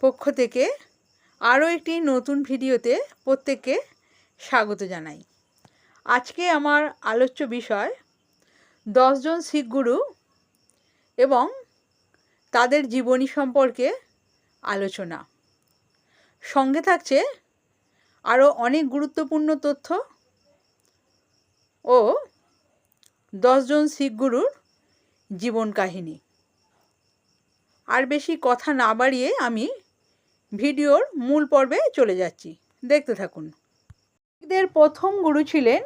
পক্ষ থেকে আরও একটি নতুন ভিডিওতে প্রত্যেককে স্বাগত জানাই। আজকে আমার আলোচ্য বিষয়, দশজন শিখ গুরু এবং তাদের জীবনী সম্পর্কে আলোচনা। সঙ্গে থাকছে আরও অনেক গুরুত্বপূর্ণ তথ্য ও দশজন শিখ গুরুর জীবন কাহিনী। আর বেশি কথা না বাড়িয়ে আমি ভিডিওর মূল পর্বে চলে যাচ্ছি। দেখতে থাকুন। এদের প্রথম গুরু ছিলেন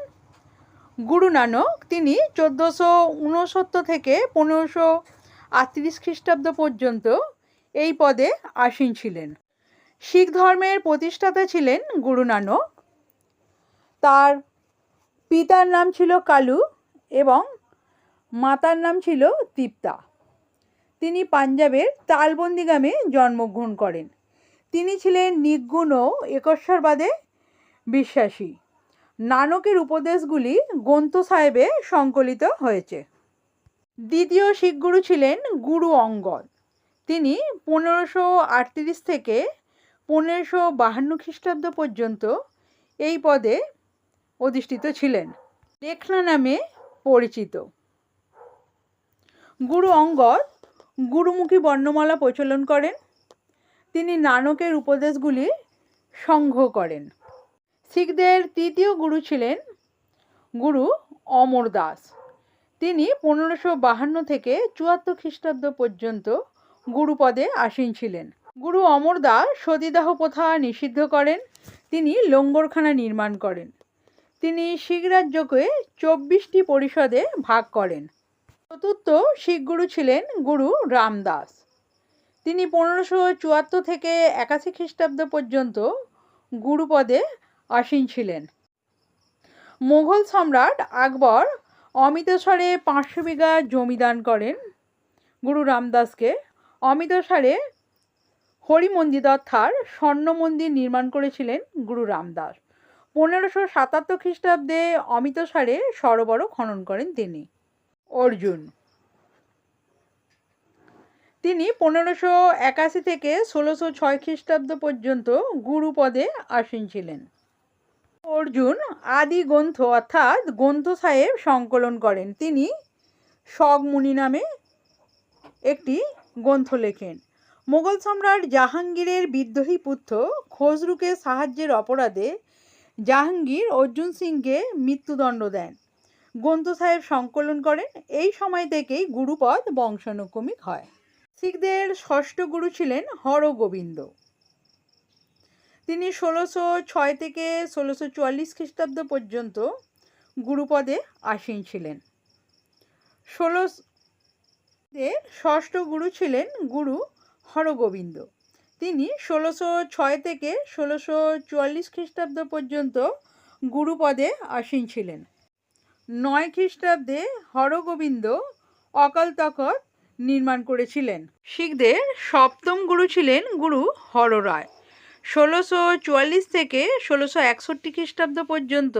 গুরু নানক। তিনি চোদ্দোশো উনসত্তর থেকে পনেরোশো আটত্রিশ খ্রিস্টাব্দ পর্যন্ত এই পদে আসীন ছিলেন। শিখ ধর্মের প্রতিষ্ঠাতা ছিলেন গুরু নানক। তার পিতার নাম ছিল কালু এবং মাতার নাম ছিল তিপ্তা। তিনি পাঞ্জাবের তালবন্দি গ্রামে জন্মগ্রহণ করেন। তিনি ছিলেন নির্গুণ ও একস্বরবাদে বিশ্বাসী। নানকের উপদেশগুলি গ্রন্থ সাহেবে সংকলিত হয়েছে। দ্বিতীয় শিখ গুরু ছিলেন গুরু অঙ্গদ। তিনি পনেরোশো আটত্রিশ থেকে পনেরোশো বাহান্ন খ্রিস্টাব্দ পর্যন্ত এই পদে অধিষ্ঠিত ছিলেন। লেখনা নামে পরিচিত। গুরু অঙ্গদ গুরুমুখী বর্ণমালা প্রচলন করেন। তিনি নানকের উপদেশগুলি সংগ্রহ করেন। শিখদের তৃতীয় গুরু ছিলেন গুরু অমর দাস। তিনি পনেরোশো বাহান্ন থেকে চুয়াত্তর খ্রিস্টাব্দ পর্যন্ত গুরুপদে আসীন ছিলেন। গুরু অমর দাস সতীদাহ প্রথা নিষিদ্ধ করেন, তিনি লঙ্গরখানা নির্মাণ করেন। তিনি শিখ রাজ্যকে চব্বিশটি পরিষদে ভাগ করেন। চতুর্থ শিখ গুরু ছিলেন গুরু রামদাস। তিনি পনেরোশো চুয়াত্তর থেকে একাশি খ্রিস্টাব্দ পর্যন্ত গুরুপদে আসীন ছিলেন। মোগল সম্রাট আকবর অমৃতসরে পাঁচশো বিঘা জমি দান করেন গুরু রামদাসকে। অমৃতসরে হরিমন্দির অর্থাৎ স্বর্ণ মন্দির নির্মাণ করেছিলেন গুরু রামদাস। পনেরোশো সাতাত্তর খ্রিস্টাব্দে অমৃতসরে সরোবর খনন করেন তিনি। অর্জুন তিনি পনেরোশো একাশি থেকে ষোলোশো ছয় খ্রিস্টাব্দ পর্যন্ত গুরুপদে আসীন ছিলেন। অর্জুন আদি গ্রন্থ অর্থাৎ গ্রন্থ সাহেব সংকলন করেন। তিনি শগমুনি নামে একটি গ্রন্থ লেখেন। মোগল সম্রাট জাহাঙ্গীরের বিদ্রোহী পুত্র খসরুকে সাহায্যের অপরাধে জাহাঙ্গীর অর্জুন সিংকে মৃত্যুদণ্ড দেন। গ্রন্থ সাহেব সংকলন করেন। এই সময় থেকেই গুরুপদ বংশানুক্রমিক হয়। শিখদের ষষ্ঠ গুরু ছিলেন হরগোবিন্দ। তিনি ষোলোশো ছয় থেকে ষোলোশো চুয়াল্লিশ খ্রিস্টাব্দ পর্যন্ত গুরুপদে আসীন ছিলেন। ষোলোশো ষষ্ঠ গুরু ছিলেন গুরু হরগোবিন্দ। তিনি ষোলোশো ছয় থেকে ষোলোশো চুয়াল্লিশ খ্রিস্টাব্দ পর্যন্ত গুরুপদে আসীন ছিলেন। নয় খ্রিস্টাব্দে হরগোবিন্দ অকাল তখত নির্মাণ করেছিলেন। শিখদের সপ্তম গুরু ছিলেন গুরু হররায় ষোলোশো চুয়াল্লিশ থেকে ষোলোশো একষট্টি খ্রিস্টাব্দ পর্যন্ত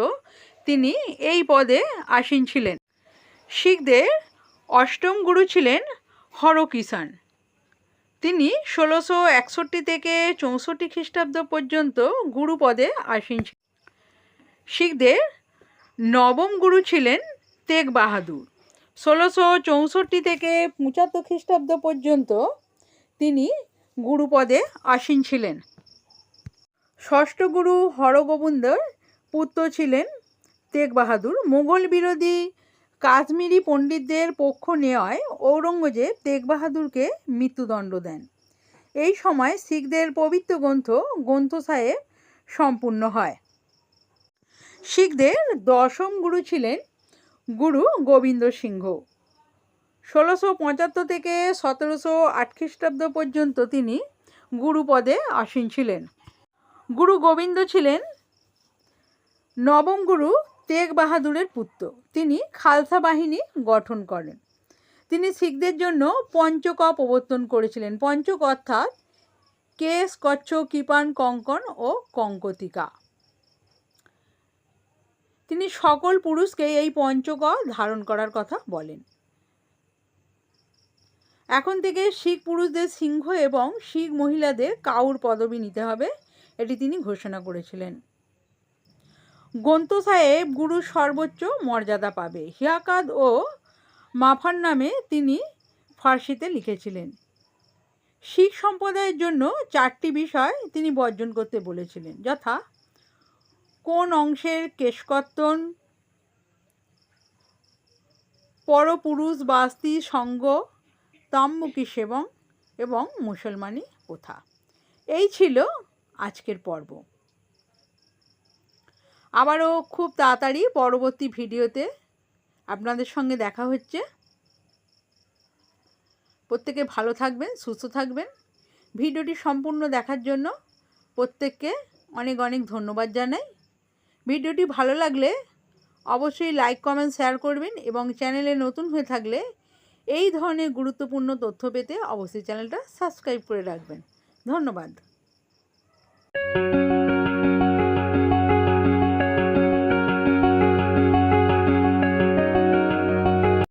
তিনি এই পদে আসীন ছিলেন। শিখদের অষ্টম গুরু ছিলেন হরকিষাণ তিনি ষোলোশো একষট্টি থেকে চৌষট্টি খ্রিস্টাব্দ পর্যন্ত গুরু পদে আসীন শিখদের নবম গুরু ছিলেন তেগ বাহাদুর। ষোলোশো চৌষট্টি থেকে পঁচাত্তর খ্রিস্টাব্দ পর্যন্ত তিনি গুরুপদে আসীন ছিলেন। ষষ্ঠ গুরু হরগোবিন্দর পুত্র ছিলেন তেগ বাহাদুর মুঘল বিরোধী কাশ্মীরি পণ্ডিতদের পক্ষ নেওয়ায় ঔরঙ্গজেব তেগ বাহাদুরকে মৃত্যুদণ্ড দেন। এই সময় শিখদের পবিত্র গ্রন্থ গ্রন্থ সাহেব সম্পূর্ণ হয়। শিখদের দশম গুরু ছিলেন গুরু গোবিন্দ সিংহ। ষোলোশো পঁচাত্তর থেকে সতেরোশো আট খ্রিস্টাব্দ পর্যন্ত তিনি গুরুপদে আসীন ছিলেন। গুরু গোবিন্দ ছিলেন নবম গুরু তেগ বাহাদুরের পুত্র। তিনি খালসা বাহিনী গঠন করেন। তিনি শিখদের জন্য পঞ্চক প্রবর্তন করেছিলেন। পঞ্চক অর্থাৎ কেশ, কচ্ছ, কিপান, কঙ্কন ও কঙ্কতিকা। তিনি সকল পুরুষকে এই পঞ্চক ধারণ করার কথা বলেন। এখন থেকে শিখ পুরুষদের সিংহ এবং শিখ মহিলাদের কাউর পদবি নিতে হবে, এটি তিনি ঘোষণা করেছিলেন। গন্ত সাহেব গুরুর সর্বোচ্চ মর্যাদা পাবে। হিয়াকাদ ও মাফার নামে তিনি ফার্সিতে লিখেছিলেন। শিখ সম্প্রদায়ের জন্য চারটি বিষয় তিনি বর্জন করতে বলেছিলেন, যথা কোন অংশের কেশকর্তন? পরপুরুষ বা স্ত্রী সঙ্গ তাম্মুকি সেবং এবং মুসলমানি প্রথা। এই ছিল আজকের পর্ব। আবারও খুব তাড়াতাড়ি পরবর্তী ভিডিওতে আপনাদের সঙ্গে দেখা হচ্ছে। প্রত্যেকে ভালো থাকবেন, সুস্থ থাকবেন। ভিডিওটি সম্পূর্ণ দেখার জন্য প্রত্যেককে অনেক অনেক ধন্যবাদ জানাই। ভিডিওটি ভালো লাগলে অবশ্যই লাইক, কমেন্ট, শেয়ার করবেন এবং চ্যানেলে নতুন হয়ে থাকলে এই ধরনের গুরুত্বপূর্ণ তথ্য পেতে অবশ্যই চ্যানেলটা সাবস্ক্রাইব করে রাখবেন। ধন্যবাদ।